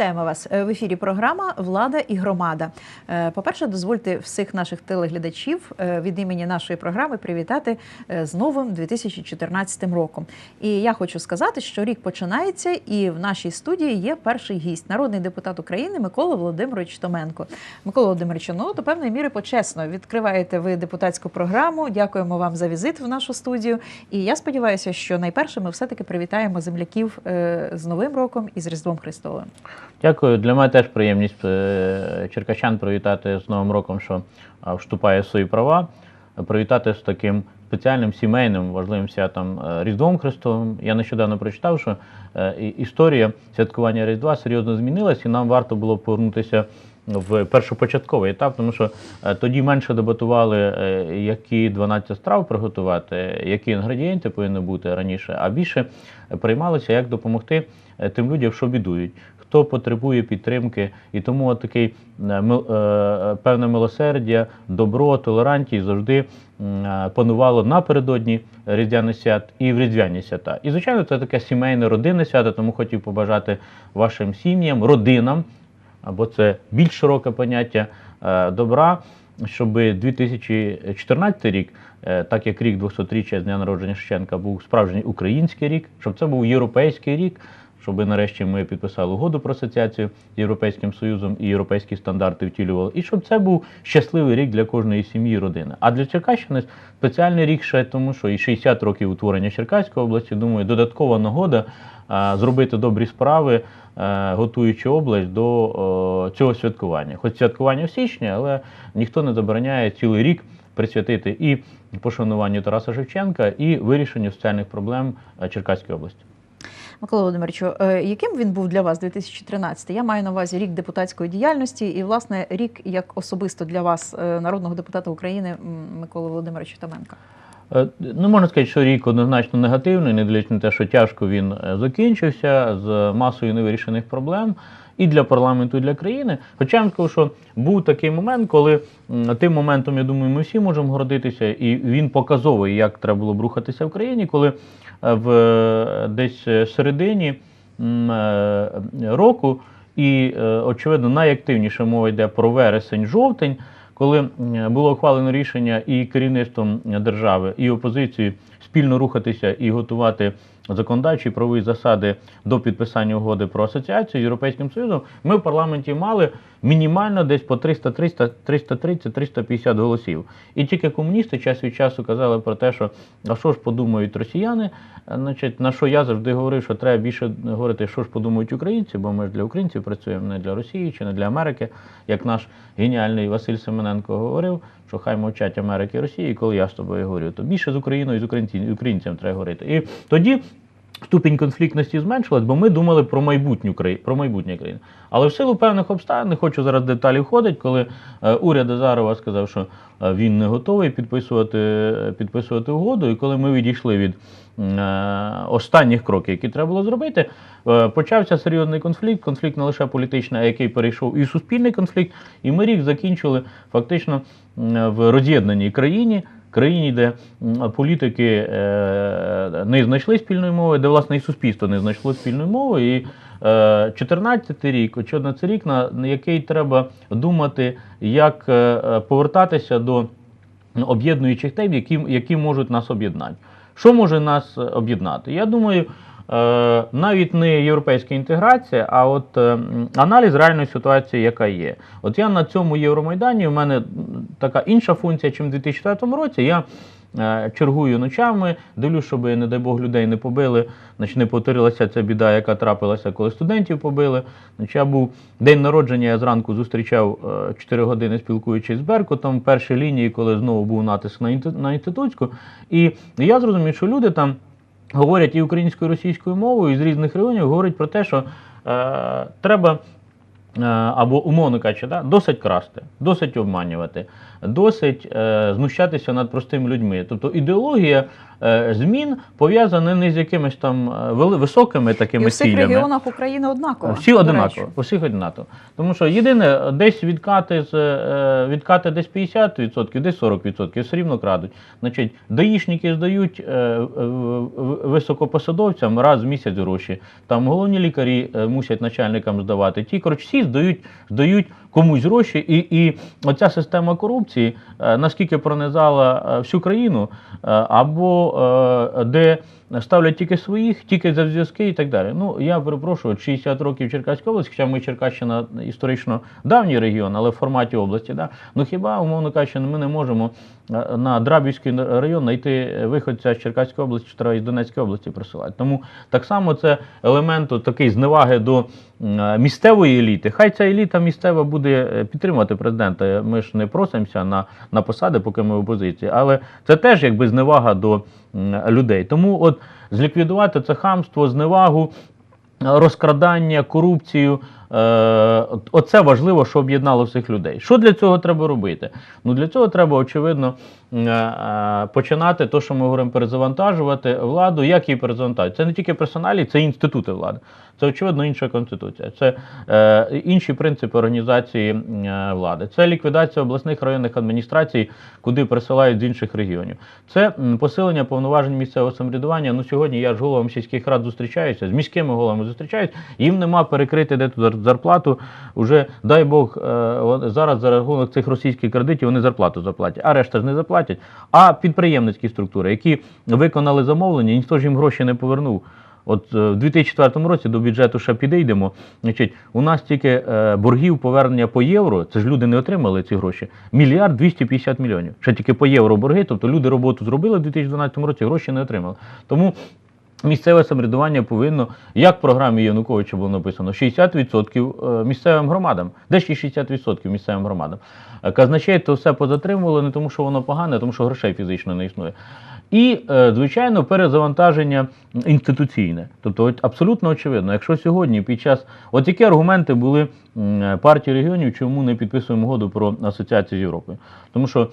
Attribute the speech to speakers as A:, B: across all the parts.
A: Вітаємо вас Е, в ефірі. Програма Влада і громада. Е, По-перше, дозвольте всіх наших телеглядачів е, від імені нашої програми привітати з новим 2014 роком. І я хочу сказати, що рік починається, і в нашій студії є перший гість, народний депутат України Микола Володимирович Томенко. Микола Володимирович, ну до певної міри почесно відкриваєте ви депутатську програму. Дякуємо вам за візит в нашу студію. І я сподіваюся, що найперше ми все-таки привітаємо земляків з Новим роком і з Різдвом Христовим.
B: Дякую. Для мене теж приємність е, черкащан привітати з Новим роком, що вступає в свої права. Привітати з таким спеціальним сімейним важливим святом е, Різдвом Христовим. Я нещодавно прочитав, що е, історія святкування Різдва серйозно змінилась, і нам варто було повернутися в першопочатковий етап, тому що тоді менше дебатували, які 12 страв приготувати, які інгредієнти повинні бути раніше, а більше приймалося, як допомогти тим людям, що бідують хто потребує підтримки, і тому такий е, е, певне милосердя, добро, толерантність завжди е, панувало напередодні різдвяних свят і в різдвяні свята. І звичайно, це таке сімейне родинне свято, тому хотів побажати вашим сім'ям, родинам, або це більш широке поняття добра, щоб 2014 рік, так як рік 200-річчя з дня народження Шевченка був справжній український рік, щоб це був європейський рік, щоб нарешті ми підписали угоду про асоціацію з Європейським Союзом і європейські стандарти втілювали, і щоб це був щасливий рік для кожної сім'ї родини. А для Черкащини спеціальний рік ще тому, що і 60 років утворення Черкаської області, думаю, додаткова нагода а, зробити добрі справи, е, готуючи область до о, цього святкування. Хоч святкування в січні, але ніхто не забороняє цілий рік присвятити і пошануванню Тараса Шевченка, і вирішенню соціальних проблем е, Черкаської області.
A: Микола Володимировичу, е, яким він був для вас 2013? Я маю на увазі рік депутатської діяльності і, власне, рік як особисто для вас, е, народного депутата України Миколи Володимировича Томенка.
B: Е, Ну, можна сказати, що рік однозначно негативний, не дивлячись на те, що тяжко він закінчився з масою невирішених проблем і для парламенту, і для країни. Хоча я вам скажу, що був такий момент, коли тим моментом, я думаю, ми всі можемо гордитися, і він показовий, як треба було б рухатися в країні, коли е, в е, десь е, середині року, і очевидно найактивніше мова йде про вересень-жовтень коли було ухвалено рішення і керівництвом держави, і опозицією спільно рухатися і готувати законодавчі і правові засади до підписання угоди про асоціацію з Європейським Союзом, ми в парламенті мали мінімально десь по 300, 300, 330, 350 голосів. І тільки комуністи час від часу казали про те, що а що ж подумають росіяни. Значить, на що я завжди говорив, що треба більше говорити, що ж подумають українці, бо ми ж для українців працюємо не для Росії чи не для Америки, як наш геніальний Василь Семененко говорив, що хай мовчать Америки і Росії, коли я з тобою говорю, то більше з Україною і з українцям треба говорити. І тоді ступінь конфліктності зменшилась, бо ми думали про майбутню країну, про майбутнє країни. Але в силу певних обставин, не хочу зараз деталі входити, коли е, уряд Азарова сказав, що е, він не готовий підписувати, е, підписувати угоду, і коли ми відійшли від останніх кроків, які треба було зробити, почався серйозний конфлікт, конфлікт не лише політичний, а який перейшов і суспільний конфлікт. І ми рік закінчили фактично в роз'єднаній країні. Країні, де політики е, не знайшли спільної мови, де власне і суспільство не знайшло спільної мови. І е, 14 рік, очевидно, це рік, на, який треба думати, як е, е, повертатися до об'єднуючих тем, які, які можуть нас об'єднати. Що може нас е, об'єднати? Я думаю, е, навіть не європейська інтеграція, а от е, аналіз реальної ситуації, яка є. От я на цьому Євромайдані, у мене така інша функція, ніж у 2004 році. Я е, чергую ночами, дивлюсь, щоб, не дай Бог, людей не побили, значить не повторилася ця біда, яка трапилася, коли студентів побили. Значить, я був день народження, я зранку зустрічав е, 4 години спілкуючись з Беркутом в першій лінії, коли знову був натиск на інститутську. І я зрозумів, що люди там говорять і українською, і російською мовою, і з різних регіонів говорять про те, що е, треба або умовно кажучи, да, досить красти, досить обманювати, досить е, знущатися над простими людьми. Тобто ідеологія е, змін пов'язана не з якимись там е, високими
A: І
B: такими
A: у всіх
B: цілями.
A: регіонах України однаково.
B: Всі
A: до
B: одинаково,
A: речі.
B: у всіх. Тому що єдине, десь відкати з е, відкати десь 50%, десь 40%, все рівно крадуть. Значить, даїшники здають е, е, високопосадовцям раз в місяць гроші. Там головні лікарі е, мусять начальникам здавати. Ті, коротше, всі здають, здають комусь гроші, і, і оця система корупції е, наскільки пронизала е, всю країну, е, або де ставлять тільки своїх, тільки за зв'язки і так далі. Ну я перепрошую, 60 років Черкаська область, хоча ми Черкащина історично давній регіон, але в форматі області. Да? Ну хіба, умовно кажучи, ми не можемо на Драбівський район знайти виходця з Черкаської області, чи треба із Донецької області присилати. Тому так само це елемент такої зневаги до місцевої еліти. Хай ця еліта місцева буде е, підтримувати президента. Ми ж не просимося на, на посади, поки ми в опозиції, але це теж якби зневага до людей. Тому от зліквідувати це хамство, зневагу, розкрадання, корупцію. Е, Оце важливо, що об'єднало всіх людей. Що для цього треба робити? Ну для цього треба, очевидно, е, е, починати те, що ми говоримо, перезавантажувати владу. Як її перезавантажувати? Це не тільки персоналі, це інститути влади. Це очевидно інша конституція. Це е, інші принципи організації е, влади. Це ліквідація обласних районних адміністрацій, куди присилають з інших регіонів. Це посилення повноважень місцевого самоврядування. Ну сьогодні я ж головам сільських рад зустрічаюся, з міськими головами зустрічаюсь. Їм нема перекрити де тут зарплату. Уже дай Бог е, зараз за рахунок цих російських кредитів вони зарплату заплатять, а решта ж не заплатять. А підприємницькі структури, які виконали замовлення, ніхто ж їм гроші не повернув. От е, в 2004 році до бюджету ще підійдемо. Значить, у нас тільки е, боргів повернення по євро, це ж люди не отримали ці гроші. Мільярд 250 мільйонів. Ще тільки по євро борги, тобто люди роботу зробили в 2012 році, гроші не отримали. Тому місцеве самоврядування повинно, як в програмі Януковича було написано, 60% місцевим громадам. Де ще 60% місцевим громадам? Е, Казначей то все позатримували не тому, що воно погане, а тому що грошей фізично не існує. І, е, звичайно, перезавантаження інституційне. Тобто, абсолютно очевидно, якщо сьогодні під час от які аргументи були партії регіонів, чому не підписуємо угоду про асоціацію з Європою? Тому що е,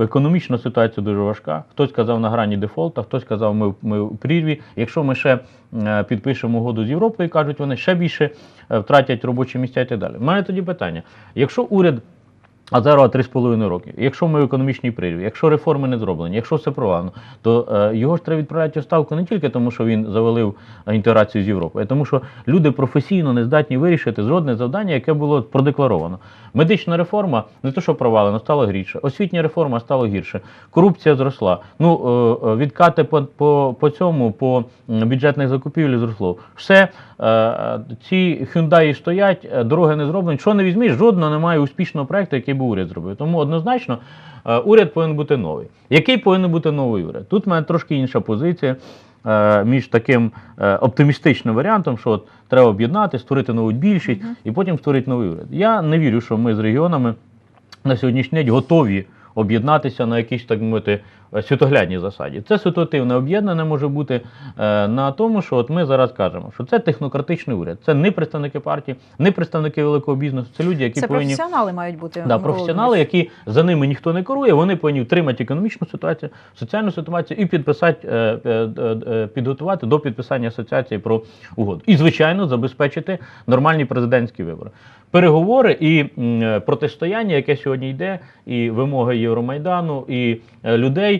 B: економічна ситуація дуже важка. Хтось казав на грані дефолта, хтось казав, ми, ми в прірві. Якщо ми ще е, підпишемо угоду з Європою, кажуть, вони ще більше е, втратять робочі місця і так далі. У мене тоді питання: якщо уряд а зараз 3,5 роки. Якщо ми в економічній прірві, якщо реформи не зроблені, якщо все провалено, то е, його ж треба відправляти у ставку не тільки тому, що він завалив е, інтеграцію з Європою, а тому, що люди професійно не здатні вирішити жодне завдання, яке було продекларовано. Медична реформа не то, що провалена, стало гірше. Освітня реформа стало гірше. Корупція зросла. Ну е, е, відкати по, по, по цьому, по бюджетних закупівлях зросло. Все е, е, ці Hyundai стоять, дороги не зроблені. Що не візьмеш, жодного немає успішного проекту, який би уряд зробив. Тому однозначно е, уряд повинен бути новий. Який повинен бути новий уряд? Тут в мене трошки інша позиція. е, Між таким е, оптимістичним варіантом, що от треба об'єднати, створити нову більшість і потім створити новий уряд. Я не вірю, що ми з регіонами на сьогоднішній день готові об'єднатися на якісь так мовити, світоглядній засаді. Це ситуативне об'єднане може бути е, на тому, що от ми зараз кажемо, що це технократичний уряд. Це не представники партії, не представники великого бізнесу. Це люди, які
A: Це
B: повинні
A: професіонали мають бути.
B: Да, професіонали, які за ними ніхто не керує, вони повинні втримати економічну ситуацію, соціальну ситуацію і підписати, е, е, підготувати до підписання асоціації про угоду. І, звичайно, забезпечити нормальні президентські вибори. Переговори і протистояння, яке сьогодні йде, і вимоги Євромайдану, і людей.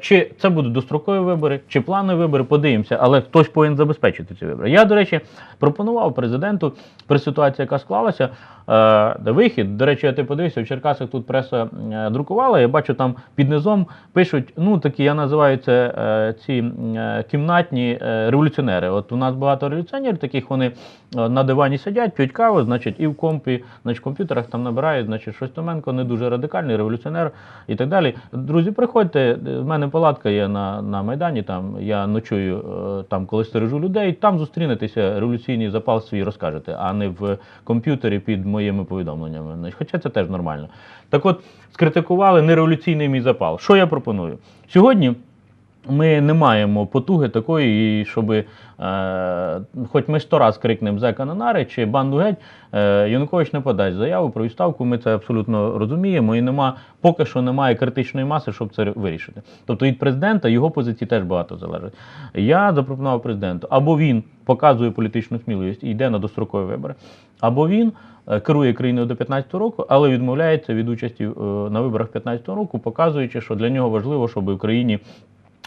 B: Чи це будуть дострокові вибори, чи планові вибори, подивимося, але хтось повинен забезпечити ці вибори. Я, до речі, пропонував президенту при ситуації, яка склалася, е, вихід. До речі, я ти подивився, в Черкасах тут преса е, друкувала. Я бачу, там під низом пишуть, ну такі я називаю це е, ці е, кімнатні е, революціонери. От у нас багато революціонерів, таких вони е, на дивані сидять, п'ють каву, значить, і в компі, значить, в комп'ютерах там набирають, значить, щось Томенко не дуже радикальний революціонер і так далі. Друзі, приходьте. В мене палатка є на, на Майдані. Там я ночую е, там, коли стережу людей. Там зустрінетеся, революційний запал свій розкажете, а не в комп'ютері під моїми повідомленнями. Хоча це теж нормально. Так от, скритикували нереволюційний мій запал. Що я пропоную? Сьогодні ми не маємо потуги такої, щоб, е, хоч ми сто раз крикнемо зека на чи банду геть, е, Янукович не подасть заяву про відставку. Ми це абсолютно розуміємо, і нема поки що немає критичної маси, щоб це вирішити. Тобто від президента його позиції теж багато залежить. Я запропонував президенту, або він показує політичну сміливість і йде на дострокові вибори, або він е, керує країною до 15 року, але відмовляється від участі е, на виборах 15 року, показуючи, що для нього важливо, щоб в Україні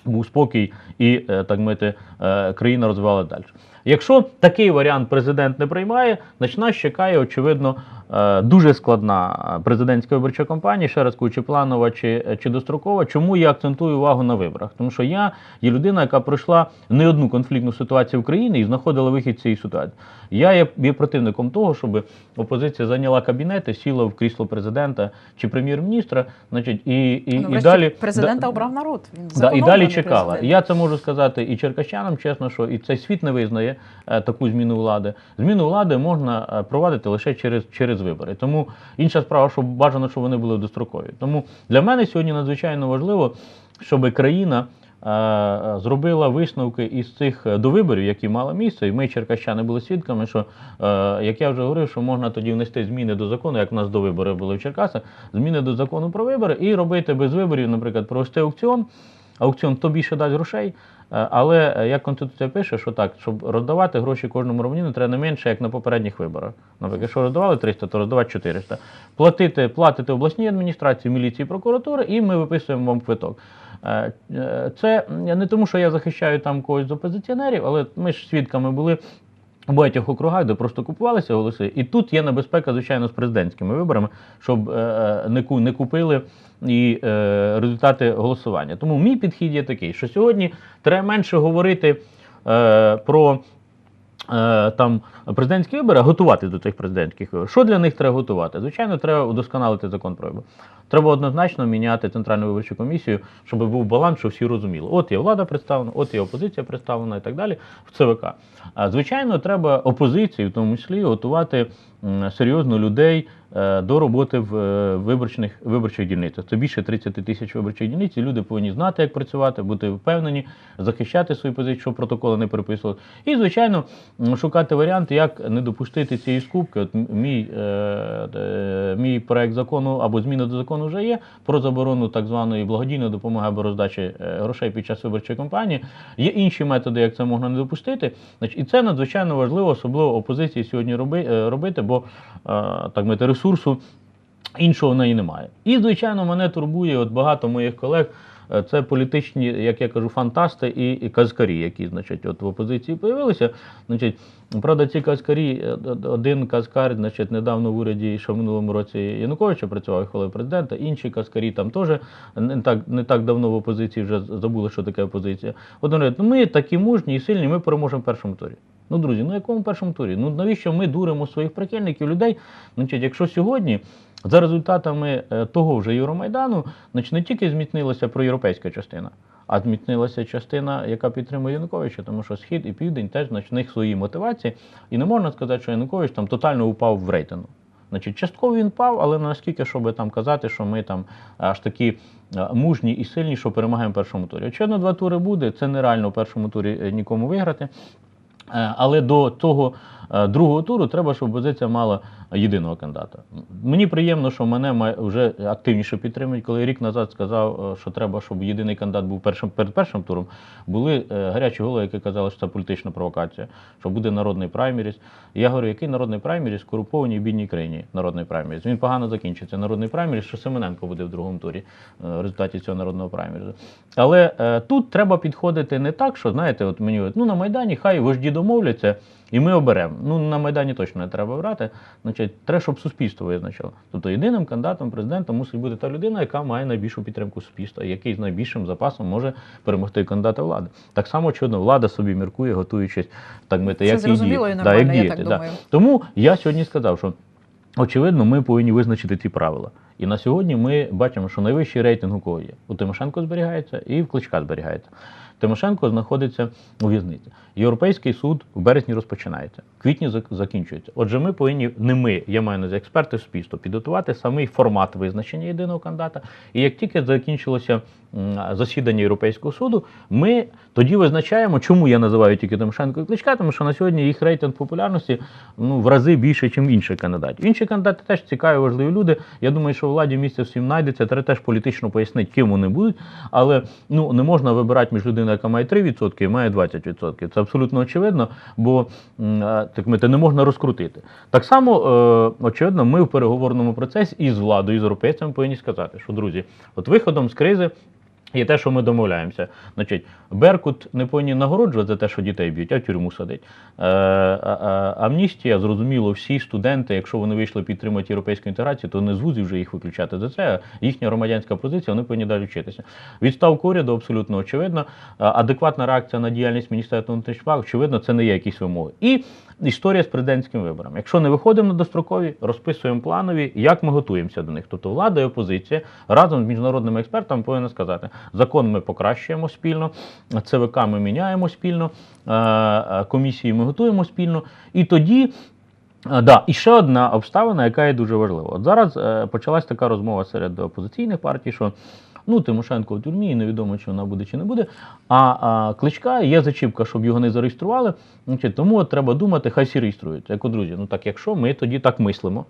B: був спокій і, е, так мити, е, країна розвивала далі. Якщо такий варіант президент не приймає, значить нас чекає, очевидно, е, дуже складна е, президентська виборча кампанія, ще раз кажу, чи планова, чи, чи дострокова. Чому я акцентую увагу на виборах? Тому що я є людина, яка пройшла не одну конфліктну ситуацію в країні і знаходила вихід з цієї ситуації. Я є, є противником того, щоб опозиція зайняла кабінети, сіла в крісло президента чи прем'єр-міністра, значить, і, і,
A: ну,
B: і далі
A: президента
B: да-
A: обрав народ. Він
B: Да, і далі чекала.
A: президент.
B: Я це можу сказати і черкащанам, чесно, що і цей світ не визнає таку зміну влади. Зміну влади можна е, провадити лише через, через вибори. Тому інша справа, що бажано, щоб вони були дострокові. Тому для мене сьогодні надзвичайно важливо, щоб країна. е, е, Зробила висновки із цих е, довиборів, які мали місце, і ми, черкащани, були свідками, що, е, як я вже говорив, що можна тоді внести зміни до закону, як в нас до виборів були в Черкасах, зміни до закону про вибори і робити без виборів, наприклад, провести аукціон, аукціон, хто більше дасть грошей. Е, Але е, як Конституція пише, що так, щоб роздавати гроші кожному громадянину, треба не менше, як на попередніх виборах. Наприклад, якщо роздавали 300, то роздавати 400. Платити, платити обласній адміністрації, міліції, прокуратури, і ми виписуємо вам квиток. Е, Це не тому, що я захищаю там когось з опозиціонерів, але ми ж свідками були. У багатьох округах, де просто купувалися голоси, і тут є небезпека, звичайно, з президентськими виборами, щоб е, не, купили і е, результати голосування. Тому мій підхід є такий, що сьогодні треба менше говорити е, про е, там президентські вибори, готувати до тих президентських виборів. Що для них треба готувати? Звичайно, треба удосконалити закон про вибори. Треба однозначно міняти центральну виборчу комісію, щоб був баланс, щоб всі розуміли. От є влада представлена, от є опозиція представлена і так далі в ЦВК. Звичайно, треба опозиції, в тому числі, готувати серйозно людей е, до роботи в е, виборчих, виборчих дільницях. Це більше 30 тисяч виборчих дільниць. і Люди повинні знати, як працювати, бути впевнені, захищати свої позиції, щоб протоколи не переписували. І, звичайно, шукати варіанти, як не допустити цієї скупки. От мій, е, мій проект закону або зміни до закону вже є про заборону так званої благодійної допомоги або роздачі грошей під час виборчої кампанії. Є інші методи, як це можна не допустити. І це надзвичайно важливо, особливо опозиції сьогодні роби, робити, бо е, так мати ресурсу іншого в неї немає. І, звичайно, мене турбує от багато моїх колег. е, Це політичні, як я кажу, фантасти і, і казкарі, які значить, от в опозиції появилися. Значить, правда, ці казкарі, е, один казкар, значить, недавно в уряді, що в минулому році Януковича працював хвилин президента, інші казкарі там теж не так, не так давно в опозиції вже забули, що таке опозиція. Вони говорять, ну ми такі мужні і сильні, ми переможемо в першому турі. Ну, друзі, ну якому першому турі? Ну навіщо ми дуримо своїх прихильників, людей? Значить, якщо сьогодні за результатами е, того вже Євромайдану, значить, не тільки зміцнилася проєвропейська частина, а зміцнилася частина, яка підтримує Януковича, тому що Схід і Південь теж значить, них свої мотивації. І не можна сказати, що Янукович там тотально упав в рейтингу. Значить, частково він впав, але наскільки, щоб там казати, що ми там аж такі е, мужні і сильні, що перемагаємо в першому турі. Очевидно, два тури буде. Це нереально в першому турі е, нікому виграти. Е, Але до того е, другого туру треба, щоб опозиція мала єдиного кандидата. Мені приємно, що мене вже активніше підтримують. Коли рік назад сказав, е, що треба, щоб єдиний кандидат був першим перед першим туром, були гарячі голови, які казали, що це політична провокація, що буде народний праймеріс. Я говорю, який народний праймеріс корумпованій бідній країні народний праймеріс. Він погано закінчиться. Народний праймеріс, що Семененко буде в другому турі в результаті цього народного праймерізу. Але тут треба підходити не так, що знаєте, от мені ну на Майдані хай вожді домовляться, і ми оберемо. Ну на Майдані точно не треба брати. Значить, треба, щоб суспільство визначило. Тобто єдиним кандидатом президента мусить бути та людина, яка має найбільшу підтримку суспільства, який з найбільшим запасом може перемогти кандидата влади. Так само, очевидно, влада собі міркує, готуючись так мити, як
A: зрозуміло
B: діяти.
A: і
B: Да, як
A: я
B: діяти,
A: так
B: да.
A: думаю.
B: Тому я сьогодні сказав, що очевидно, ми повинні визначити ці правила. І на сьогодні ми бачимо, що найвищий рейтинг у кого є. У Тимошенко зберігається і в Кличка зберігається. Тимошенко знаходиться у в'язниці. Європейський суд в березні розпочинається, в квітні закінчується. Отже, ми повинні не ми, я маю на експерти суспільства, підготувати самий формат визначення єдиного кандидата. І як тільки закінчилося засідання Європейського суду, ми тоді визначаємо, чому я називаю тільки Тимошенко і Кличка, тому що на сьогодні їх рейтинг популярності ну, в рази більше, ніж інших кандидатів. Інші кандидати теж цікаві, важливі люди. Я думаю, що владі місце всім знайдеться. Треба теж політично пояснити, ким вони будуть. Але ну не можна вибирати між людиною, яка має 3% і має 20%. Це абсолютно очевидно, бо так ми мити, не можна розкрутити. Так само, е, очевидно, ми в переговорному процесі із владою, з європейцями повинні сказати, що друзі, от виходом з кризи. Є те, що ми домовляємося. Значить, Беркут не повинні нагороджувати за те, що дітей б'ють, а в тюрму садить. Е, а- амністія, зрозуміло, всі студенти, якщо вони вийшли підтримати європейську інтеграцію, то не з вузів вже їх виключати за це. Їхня громадянська позиція, вони повинні далі вчитися. Відставку уряду абсолютно очевидно. Адекватна реакція на діяльність Міністерства внутрішніх справ, очевидно, це не є якісь вимоги. І історія з президентськими виборами. Якщо не виходимо на дострокові, розписуємо планові, як ми готуємося до них. Тобто влада і опозиція разом з міжнародними експертами повинна сказати, закон ми покращуємо спільно, ЦВК ми міняємо спільно, е, е, комісії ми готуємо спільно. І тоді. Да, і ще одна обставина, яка є дуже важлива. От зараз е, почалась така розмова серед опозиційних партій, що ну Тимошенко в тюрмі, і невідомо, чи вона буде чи не буде. А, а кличка є зачіпка, щоб його не зареєстрували. Значить, тому от треба думати, хай всі реєструють. Я кажу, друзі, ну так якщо ми тоді так мислимо.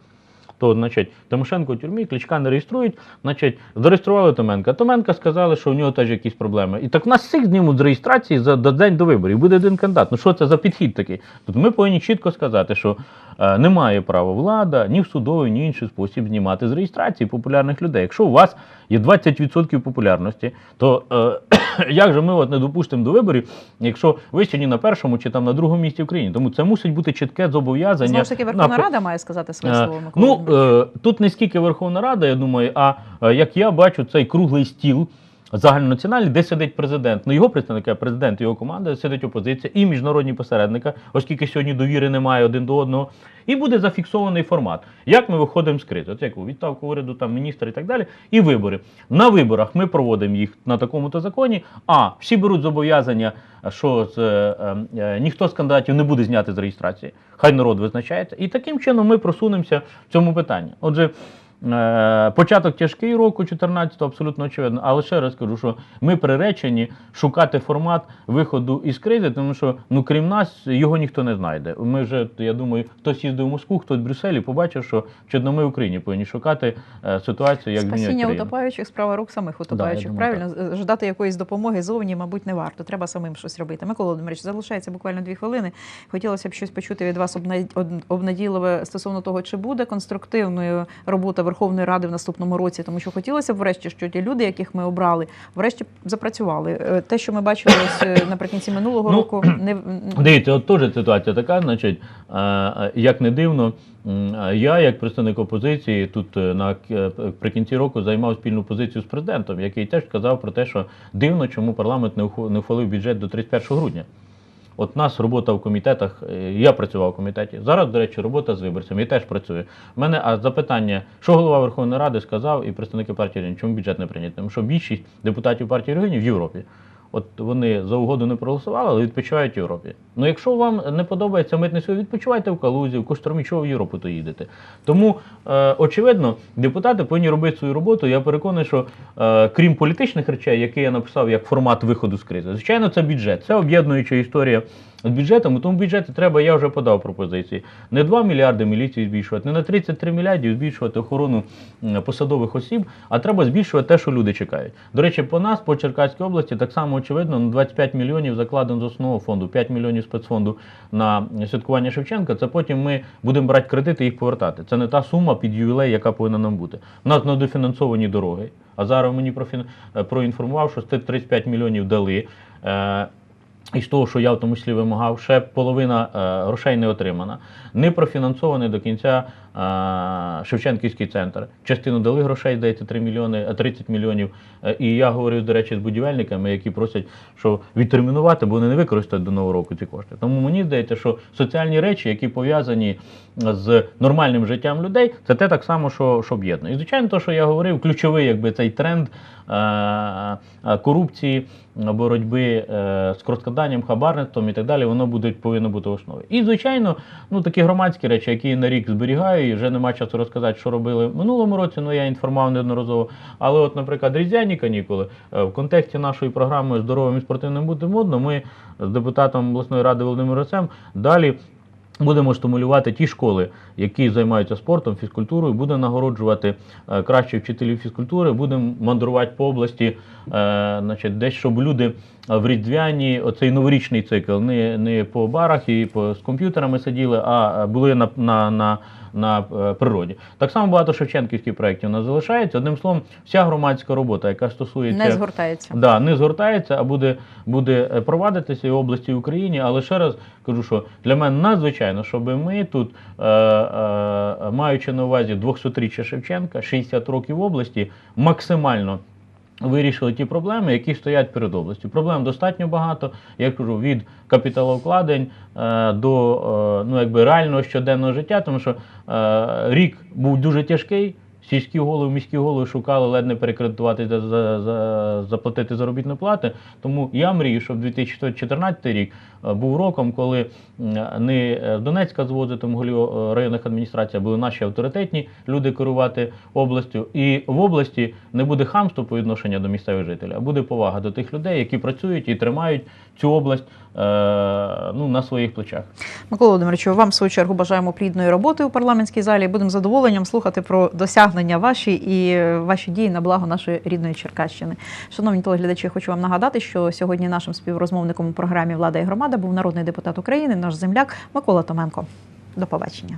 B: То, значить, Тимошенко в тюрмі, Кличка не реєструють, значить, зареєстрували Томенка. Томенка сказали, що в нього теж якісь проблеми. І так нас всіх знімуть з реєстрації за за день до виборів. Буде один кандидат. Ну що це за підхід такий? Тут ми повинні чітко сказати, що е, немає права влада ні в судовий, ні в інший спосіб знімати з реєстрації популярних людей. Якщо у вас є 20% популярності, то е, як же ми от не допустимо до виборів, якщо ви ще ні на першому чи там на другому місці в країні? Тому це мусить бути чітке зобов'язання.
A: Знову ж таки, Верховна
B: на-
A: Рада має сказати своє
B: Е,
A: слово. Микола
B: Ну, тут не скільки Верховна Рада, я думаю, а е, як я бачу цей круглий стіл загальнонаціональний, де сидить президент. Ну, його представники, а президент, його команда, сидить опозиція і міжнародні посередники, оскільки сьогодні довіри немає один до одного. І буде зафіксований формат. Як ми виходимо з кризи? От як у відставку уряду, там міністр і так далі. І вибори. На виборах ми проводимо їх на такому-то законі. А всі беруть зобов'язання, що з, е, е, ніхто з кандидатів не буде зняти з реєстрації. Хай народ визначається. І таким чином ми просунемося в цьому питанні. Отже. Е, Початок тяжкий року, 14-го, абсолютно очевидно. Але ще раз кажу, що ми приречені шукати формат виходу із кризи, тому що ну крім нас його ніхто не знайде. Ми вже, я думаю, хтось їздив в Москву, хтось в Брюсселі, побачив, що чудно ми в Україні повинні шукати е, ситуацію, як
A: Спасіння утопаючих справа рук самих утопаючих.
B: думаю,
A: Правильно, ждати якоїсь допомоги зовні, мабуть, не варто. Треба самим щось робити. Микола Володимирович, залишається буквально дві хвилини. Хотілося б щось почути від вас обнадійливе стосовно того, чи буде конструктивною робота Верховної Ради в наступному році, тому що хотілося б врешті, що ті люди, яких ми обрали, врешті запрацювали. Е, Те, що ми бачили ось, е, наприкінці минулого
B: Ну,
A: року, не
B: Дивіться, от теж ситуація така, значить, е, як не дивно, я, як представник опозиції, тут наприкінці року займав спільну позицію з президентом, який теж сказав про те, що дивно, чому парламент не ухвалив бюджет до 31 грудня. От нас робота в комітетах, е, я працював в комітеті. Зараз, до речі, робота з виборцями, я теж працюю. У мене а запитання, що голова Верховної Ради сказав і представники партії регіонів, чому бюджет не прийнятий? Тому що більшість депутатів партії регіонів в Європі. От вони за угоду не проголосували, але відпочивають в Європі. Ну якщо вам не подобається митний союз, відпочивайте в Калузі, в Костромі, чого в Європу то їдете. Тому е, очевидно, депутати повинні робити свою роботу. Я переконаний, що е, крім політичних речей, які я написав як формат виходу з кризи, звичайно, це бюджет, це об'єднуюча історія з бюджетом. Тому бюджеті треба, я вже подав пропозиції. Не 2 мільярди міліції збільшувати, не на 33 мільярдів збільшувати охорону посадових осіб, а треба збільшувати те, що люди чекають. До речі, по нас, по Черкаській області, так само очевидно, на 25 мільйонів закладено з основного фонду, 5 мільйонів спецфонду на святкування Шевченка. Це потім ми будемо брати кредити і їх повертати. Це не та сума під ювілей, яка повинна нам бути. У нас недофінансовані дороги. А зараз мені е, проінформував, що з тих 35 мільйонів дали. Е, і з того, що я в тому числі вимагав, ще половина е, грошей не отримана. Не профінансований до кінця Шевченківський центр. Частину дали грошей, здається, 3 мільйони, 30 мільйонів. Е, І я говорив, до речі, з будівельниками, які просять, що відтермінувати, бо вони не використають до нового року ці кошти. Тому мені здається, що соціальні речі, які пов'язані з нормальним життям людей, це те так само, що, що об'єднує. І звичайно, то, що я говорив, ключовий якби цей тренд е, е, корупції, боротьби е, з розкраданням, хабарництвом і так далі, воно буде повинно бути в основі. І звичайно, ну такі громадські речі, які на рік зберігаю, і вже нема часу розказати, що робили в минулому році. Ну я інформував неодноразово. Але, от, наприклад, різдвяні канікули е, в контексті нашої програми здоровим і спортивним бути модно. Ми з депутатом обласної ради Володимиром Росем далі. Будемо стимулювати ті школи, які займаються спортом, фізкультурою, будемо нагороджувати е, кращих вчителів фізкультури, будемо мандрувати по області, е, значить, десь, щоб люди в різдвяні, оцей новорічний цикл, не, не по барах і по, з комп'ютерами сиділи, а були на, на, на, на е, природі. Так само багато шевченківських проєктів у нас залишається. Одним словом, вся громадська робота, яка стосується
A: Не згортається.
B: Да, не згортається, а буде, буде е, провадитися і в області і в Україні. Але ще раз кажу, що для мене надзвичайно, щоб ми тут, е, е, маючи на увазі 200-річчя Шевченка, 60 років області, максимально. Вирішили ті проблеми, які стоять перед областю. Проблем достатньо багато. Я кажу, від капіталовкладень е, до е, ну, якби реального щоденного життя, тому що е, рік був дуже тяжкий. Сільські голови, міські голови шукали ледь не перекредитувати за, за, за, заплатити заробітну плату. Тому я мрію, щоб 2014 рік був роком, коли не е, Донецька з візитом голів е, районних адміністрацій, а були наші авторитетні люди керувати областю. І в області не буде хамство по відношенню до місцевих жителів, а буде повага до тих людей, які працюють і тримають цю область е, ну, на своїх плечах.
A: Микола Володимировичу, вам в свою чергу бажаємо плідної роботи у парламентській залі. Будемо задоволенням слухати про досягнення ваші і е, ваші дії на благо нашої рідної Черкащини. Шановні телеглядачі, хочу вам нагадати, що сьогодні нашим співрозмовником у програмі Влада і громада був народний депутат України, наш земляк Микола Томенко. До побачення.